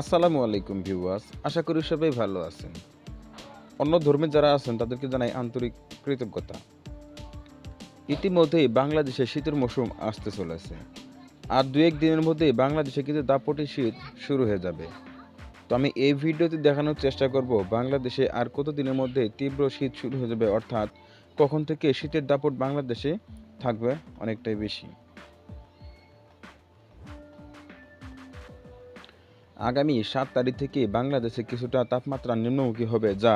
আসসালামু আলাইকুম ভিউয়ার্স, আশা করি সবাই ভালো আছেন। অন্য ধর্মের যারা আছেন, তাদেরকে জানাই আন্তরিক কৃতজ্ঞতা। ইতিমধ্যেই বাংলাদেশে শীতের মৌসুম আসতে চলেছে। আর দু এক দিনের মধ্যেই বাংলাদেশে কিন্তু দাপটি শীত শুরু হয়ে যাবে। তো আমি এই ভিডিওতে দেখানোর চেষ্টা করব, বাংলাদেশে আর কত দিনের মধ্যে তীব্র শীত শুরু হয়ে যাবে, অর্থাৎ কখন থেকে শীতের দাপট বাংলাদেশে থাকবে অনেকটাই বেশি। আগামী সাত তারিখ থেকে বাংলাদেশে কিছুটা তাপমাত্রা নিম্নমুখী হবে, যা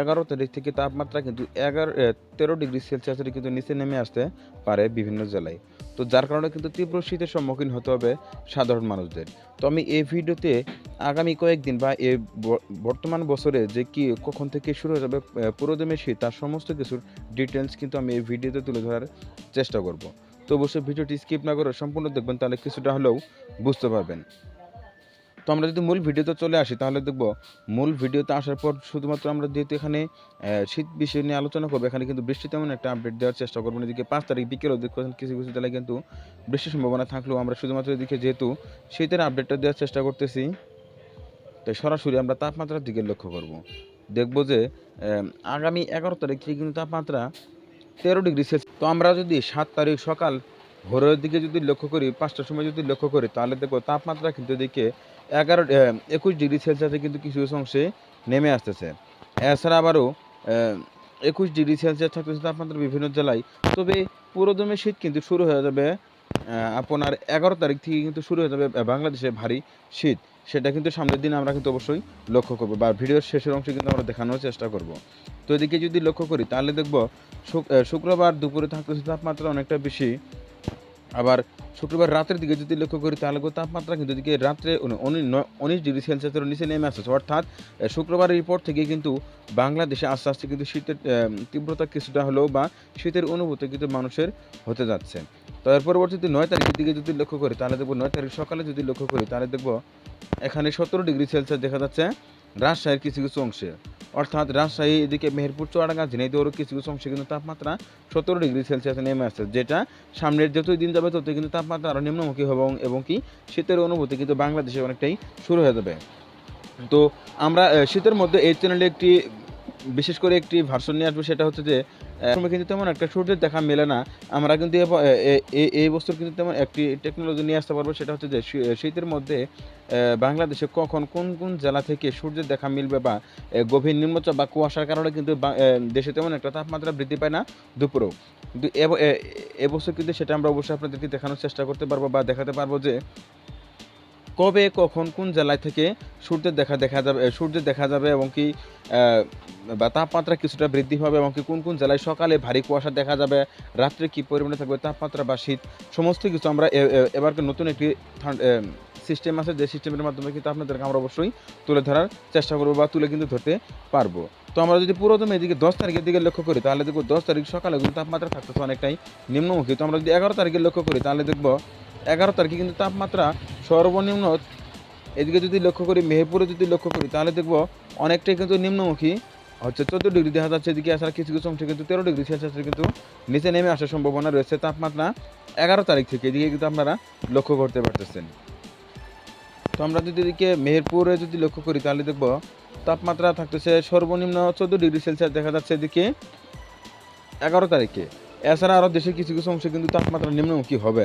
এগারো তারিখ থেকে তাপমাত্রা কিন্তু এগারো তেরো ডিগ্রি সেলসিয়াসের কিন্তু নিচে নেমে আসতে পারে বিভিন্ন জেলায়। তো যার কারণে কিন্তু তীব্র শীতের সম্মুখীন হতে হবে সাধারণ মানুষদের। তো আমি এই ভিডিওতে আগামী কয়েকদিন বা এই বর্তমান বছরে যে কি, কখন থেকে শুরু হয়ে যাবে পুরোদমে শীত, তার সমস্ত কিছুর ডিটেলস কিন্তু আমি এই ভিডিওতে তুলে ধরার চেষ্টা করব। তো অবশ্যই ভিডিওটি স্কিপ না করে সম্পূর্ণ দেখবেন, তাহলে কিছুটা হলেও বুঝতে পারবেন। তো আমরা যদি মূল ভিডিওতে চলে আসি, তাহলে দেখব মূল ভিডিওতে আসার পর শুধুমাত্র আমরা যেহেতু এখানে শীত বিষয় নিয়ে আলোচনা করব, এখানে কিন্তু বৃষ্টি তেমন একটা আপডেট দেওয়ার চেষ্টা করব এদিকে পাঁচ তারিখ বিকেলেও দেখবেন কিছু কিছু জেলায় কিন্তু বৃষ্টির সম্ভাবনা থাকলেও আমরা শুধুমাত্র এদিকে যেহেতু শীতের আপডেটটা দেওয়ার চেষ্টা করতেছি, তাই সরাসরি আমরা তাপমাত্রার দিকে লক্ষ্য করব। দেখব যে আগামী এগারো তারিখ থেকে কিন্তু তাপমাত্রা তেরো ডিগ্রি সেলসিয়াস তো আমরা যদি সাত তারিখ সকাল ভোরের দিকে যদি লক্ষ্য করি, পাঁচটার সময় যদি লক্ষ্য করি, তাহলে দেখব তাপমাত্রা কিন্তু এদিকে এগারো একুশ ডিগ্রি সেলসিয়াসে কিন্তু কিছু কিছু অংশে নেমে আসতেছে। এছাড়া আবারও একুশ ডিগ্রি সেলসিয়াস থাকতেছে তাপমাত্রা বিভিন্ন জেলায়। তবে পুরোদমে শীত কিন্তু শুরু হয়ে যাবে আপনার এগারো তারিখ থেকে কিন্তু শুরু হয়ে যাবে বাংলাদেশে ভারী শীত। সেটা কিন্তু সামনের দিন আমরা কিন্তু অবশ্যই লক্ষ্য করব বা ভিডিওর শেষের অংশে কিন্তু আমরা দেখানোর চেষ্টা করব। তো এদিকে যদি লক্ষ্য করি, তাহলে দেখব শুক- শুক্রবার দুপুরে থাকতেছে তাপমাত্রা অনেকটা বেশি আবার শুক্রবার রাতের দিকে যদি লক্ষ্য করি, তাহলে তাপমাত্রা কিন্তু এদিকে রাত্রে উনিশ ডিগ্রি সেলসিয়াসের নিচে নেমে আসছে অর্থাৎ শুক্রবারের পর থেকে কিন্তু বাংলাদেশে আস্তে আস্তে কিন্তু শীতের তীব্রতা কিছুটা হলেও বা শীতের অনুভূতি কিন্তু মানুষের হতে যাচ্ছে। তো এর পরবর্তীতে নয় তারিখের দিকে যদি লক্ষ্য করি, তাহলে দেখব নয় তারিখ সকালে যদি লক্ষ্য করি, তাহলে দেখব এখানে সতেরো ডিগ্রি সেলসিয়াস দেখা যাচ্ছে রাজশাহীর কিছু কিছু অংশে। অর্থাৎ রাজশাহী এদিকে মেহেরপুর, চুয়াডাঙ্গা ঝিনাইদৌর কিছু কিছু অংশে কিন্তু তাপমাত্রা সতেরো ডিগ্রি সেলসিয়াসে নেমে আসছে, যেটা সামনের যতই দিন যাবে ততই কিন্তু তাপমাত্রা আরও নিম্নমুখী হবে এবং- কি শীতের অনুভূতি কিন্তু বাংলাদেশে অনেকটাই শুরু হয়ে যাবে। তো আমরা শীতের মধ্যে এই চ্যানেলে একটি বিশেষ করে একটি ভার্সন নিয়ে আসব, সেটা হচ্ছে যে সময় কিন্তু তেমন একটা সূর্যের দেখা মেলে না। আমরা কিন্তু এই বছর কিন্তু তেমন একটি টেকনোলজি নিয়ে আসতে পারব, সেটা হচ্ছে যে শীতের মধ্যে বাংলাদেশে কখন কোন কোন জেলা থেকে সূর্যের দেখা মিলবে বা গভীর নিম্নচাপ বা কুয়াশার কারণে কিন্তু দেশে তেমন একটা তাপমাত্রা বৃদ্ধি পায় না দুপুরেও। কিন্তু এবছর কিন্তু সেটা আমরা অবশ্যই আপনাদেরকে দেখানোর চেষ্টা করতে পারব বা দেখাতে পারব যে কবে, কখন, কোন জেলায় থেকে সূর্যের দেখা দেখা যাবে সূর্যের দেখা যাবে এবং কি বা তাপমাত্রা কিছুটা বৃদ্ধি হবে এবং কি কোন কোন জেলায় সকালে ভারী কুয়াশা দেখা যাবে, রাত্রে কি পরিমাণে থাকবে তাপমাত্রা বা শীত, সমস্ত কিছু আমরা এবারকে নতুন একটি সিস্টেম আছে যে সিস্টেমের মাধ্যমে কিন্তু আপনাদেরকে আমরা অবশ্যই তুলে ধরার চেষ্টা করব বা তুলে কিন্তু ধরতে পারব। তো আমরা যদি পুরোদমে এদিকে দশ তারিখের দিকে লক্ষ্য করি, তাহলে দেখব দশ তারিখ সকালে কিন্তু তাপমাত্রা থাকতেছে অনেকটাই নিম্নমুখী। তো আমরা যদি এগারো তারিখে লক্ষ্য করি, তাহলে দেখব এগারো তারিখে কিন্তু তাপমাত্রা সর্বনিম্ন এদিকে যদি লক্ষ্য করি, মেহেরপুরে যদি লক্ষ্য করি, তাহলে দেখব অনেকটাই কিন্তু নিম্নমুখী। হচ্ছে চোদ্দ ডিগ্রি দেখা যাচ্ছে এদিকে আসার কিছু কিছু অংশে কিন্তু তেরো ডিগ্রি সেলসিয়াসের কিন্তু নিচে নেমে আসার সম্ভাবনা রয়েছে। তাপমাত্রা এগারো তারিখ থেকে এদিকে কিন্তু আপনারা লক্ষ্য করতে পারতেছেন। তো আমরা যদি এদিকে মেহেরপুরে যদি লক্ষ্য করি, তাহলে দেখব তাপমাত্রা থাকতেছে সর্বনিম্ন চোদ্দ ডিগ্রি সেলসিয়াস দেখা যাচ্ছে এদিকে এগারো তারিখে। এছাড়া আরও দেশের কিছু কিছু অংশে কিন্তু তাপমাত্রা নিম্নমুখী হবে।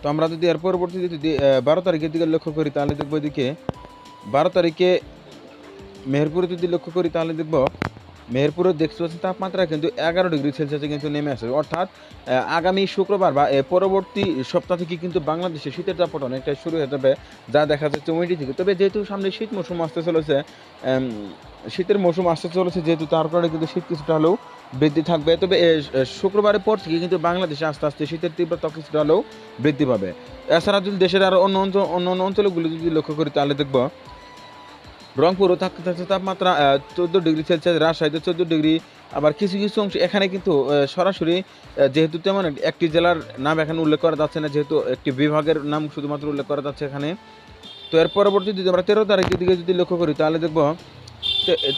তো আমরা যদি এর পরবর্তী যদি বারো তারিখের দিকে লক্ষ্য করি, তাহলে দেখব এদিকে, বারো তারিখে মেহেরপুরে যদি লক্ষ্য করি, তাহলে দেখব মেহেরপুরে দেখতে পাচ্ছি তাপমাত্রা কিন্তু এগারো ডিগ্রি সেলসিয়াসে কিন্তু নেমে আসে। অর্থাৎ আগামী শুক্রবার বা পরবর্তী সপ্তাহ থেকে কিন্তু বাংলাদেশে শীতের দাপট অনেকটাই শুরু হয়ে যাবে, যা দেখা যাচ্ছে উইন্টি থেকে। তবে যেহেতু সামনে শীত মৌসুম আসতে চলেছে শীতের মৌসুম আসতে চলেছে, যেহেতু তার কারণে কিন্তু শীত কিছুটা হলেও বৃদ্ধি থাকবে। তবে শুক্রবারের পর থেকে কিন্তু বাংলাদেশে আস্তে আস্তে শীতের তীব্রতা কিছুটা হলেও বৃদ্ধি পাবে। এছাড়া যদি দেশের আরও অন্য অঞ্চল, অন্য অন্য অঞ্চলগুলো যদি লক্ষ্য করি, তাহলে দেখব রংপুরও থাকতে থাকতে তাপমাত্রা চোদ্দ ডিগ্রি সেলসিয়াস, রাজশাহীতে চোদ্দ ডিগ্রি, আবার কিছু কিছু অংশ এখানে কিন্তু সরাসরি যেহেতু তেমন একটি জেলার নাম এখানে উল্লেখ করা যাচ্ছে না, যেহেতু একটি বিভাগের নাম শুধুমাত্র উল্লেখ করা যাচ্ছে এখানে। তো এর পরবর্তী যদি আমরা তেরো তারিখের দিকে যদি লক্ষ্য করি, তাহলে দেখব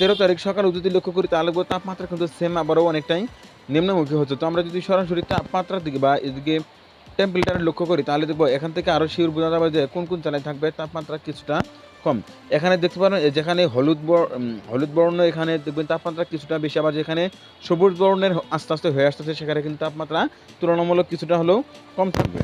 তেরো তারিখ সকালে যদি লক্ষ্য করি তাহলে তাপমাত্রা কিন্তু সেম আবারও অনেকটাই নিম্নমুখী হচ্ছে। তো আমরা যদি সরাসরি তাপমাত্রার দিকে বা এদিকে টেম্পারেচার লক্ষ্য করি, তাহলে দেখব এখান থেকে আরও শিওর বোঝা যাবে যে কোন কোন জেলায় থাকবে তাপমাত্রা কিছুটা কম। এখানে দেখতে পারেন যেখানে হলুদ হলুদ বর্ণ এখানে দেখবেন তাপমাত্রা কিছুটা বেশি, আবার যেখানে সবুজ বর্ণের আস্তে আস্তে হয়ে আসতেছে, সেখানে কিন্তু তাপমাত্রা তুলনামূলক কিছুটা হলেও কম থাকবে।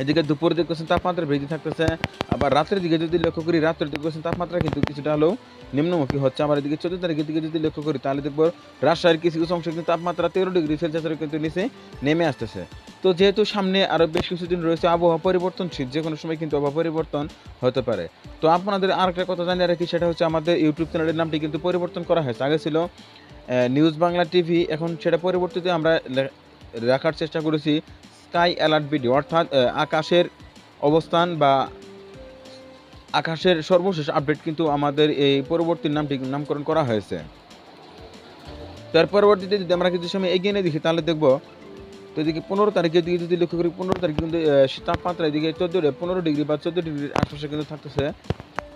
এদিকে দুপুরে দেখতেছেন তাপমাত্রা বৃদ্ধি থাকতেছে, আবার রাতের দিকে যদি লক্ষ্য করি, রাতের দিকে দেখতেছেন তাপমাত্রা কিন্তু কিছুটা হলেও নিম্নমুখী হচ্ছে। আবার এদিকে চোদ্দ তারিখের দিকে যদি লক্ষ্য করি, তাহলে দেখব রাজশাহীর কিছু কিছু অংশ কিন্তু তাপমাত্রা তেরো ডিগ্রি সেলসিয়াসের কিন্তু নিচে নেমে আসতেছে। তো যেহেতু সামনে আরও বেশ কিছুদিন রয়েছে আবহাওয়া পরিবর্তনশীল, যে কোনো সময় কিন্তু আবহাওয়া পরিবর্তন হতে পারে। তো আপনাদের আরেকটা কথা জানিয়ে রাখি, সেটা হচ্ছে আমাদের ইউটিউব চ্যানেলের নামটি কিন্তু পরিবর্তন করা হয়েছে। আগে ছিল নিউজ বাংলা টিভি এখন সেটা পরিবর্তিত আমরা রাখার চেষ্টা করেছি। স্কাই অ্যালার্ট ভিডিও, অর্থাৎ আকাশের অবস্থান বা আকাশের সর্বশেষ আপডেট কিন্তু আমাদের এই পরবর্তী নামটি নামকরণ করা হয়েছে। তার পরবর্তীতে যদি আমরা কিছু সময় এগিয়ে নিয়ে দেখি, তাহলে দেখব তো এদিকে পনেরো তারিখের দিকে যদি লক্ষ্য করি, পনেরো তারিখ কিন্তু তাপমাত্রা এদিকে চোদ্দ পনেরো ডিগ্রি বা চোদ্দ ডিগ্রির আশপাশে কিন্তু থাকতেছে।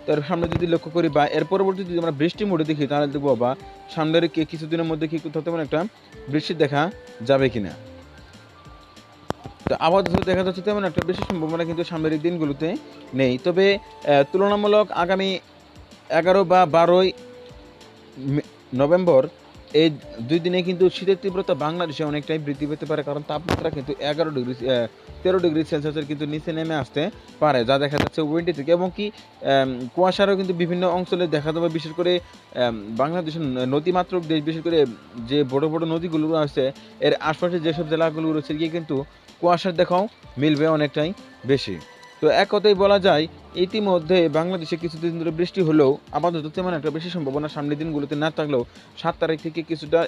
তার সামনে যদি লক্ষ্য করি বা এর পরবর্তী যদি আমরা বৃষ্টি মোড়ে দেখি, তাহলে দেখব বা সামনের কিছুদিনের মধ্যে কি কোথাও তেমন একটা বৃষ্টি দেখা যাবে কিনা। তো আপাতত দেখা যাচ্ছে তেমন একটা বেশি সম্ভাবনা কিন্তু সামনের দিনগুলোতে নেই। তবে তুলনামূলক আগামী এগারো বা বারোই নভেম্বর এই দুই দিনে কিন্তু শীতের তীব্রতা বাংলাদেশে অনেকটাই বৃদ্ধি পেতে পারে, কারণ তাপমাত্রা কিন্তু এগারো ডিগ্রি তেরো ডিগ্রি সেলসিয়াসের কিন্তু নিচে নেমে আসতে পারে, যা দেখা যাচ্ছে উইন্ডি থেকে। এবং কি কুয়াশারও কিন্তু বিভিন্ন অঞ্চলে দেখা যাবে, বিশেষ করে বাংলাদেশের ন- নদীমাতৃক দেশ, বিশেষ করে যে বড় বড় নদীগুলো আছে এর আশপাশে যেসব জেলাগুলো রয়েছে, গিয়ে কিন্তু কুয়াশার দেখাও মিলবে অনেকটাই বেশি। তো এক কথাই বলা যায়, ইতিমধ্যে বাংলাদেশে কিছুদিন ধরে বৃষ্টি হলেও আপাতত তেমন একটা বেশি সম্ভাবনা সামনের দিনগুলোতে না থাকলেও সাত তারিখ থেকে কিছুটা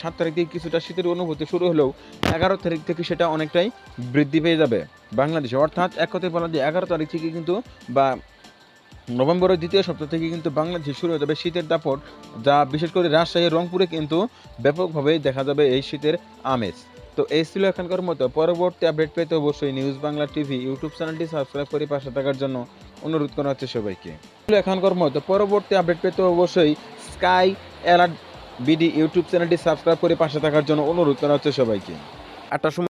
সাত তারিখ থেকে কিছুটা শীতের অনুভূতি শুরু হলেও এগারো তারিখ থেকে সেটা অনেকটাই বৃদ্ধি পেয়ে যাবে বাংলাদেশে। অর্থাৎ এক কথায় বলা যায়, এগারো তারিখ থেকে কিন্তু বা নভেম্বরের দ্বিতীয় সপ্তাহ থেকে কিন্তু বাংলাদেশে শুরু হয়ে যাবে শীতের দাপট, যা বিশেষ করে রাজশাহী, রংপুরে কিন্তু ব্যাপকভাবে দেখা যাবে এই শীতের আমেজ। তো এই ছিল এখানকার মতো। পরবর্তী আপডেট পেতে অবশ্যই নিউজ বাংলা টিভি ইউটিউব চ্যানেলটি সাবস্ক্রাইব করে পাশে থাকার জন্য অনুরোধ করা হচ্ছে সবাইকে এখানকার মতো। পরবর্তী আপডেট পেতে অবশ্যই স্কাই অ্যালার্ট বিডি ইউটিউব চ্যানেলটি সাবস্ক্রাইব করে পাশে থাকার জন্য অনুরোধ করা হচ্ছে সবাইকে। আটটার সময়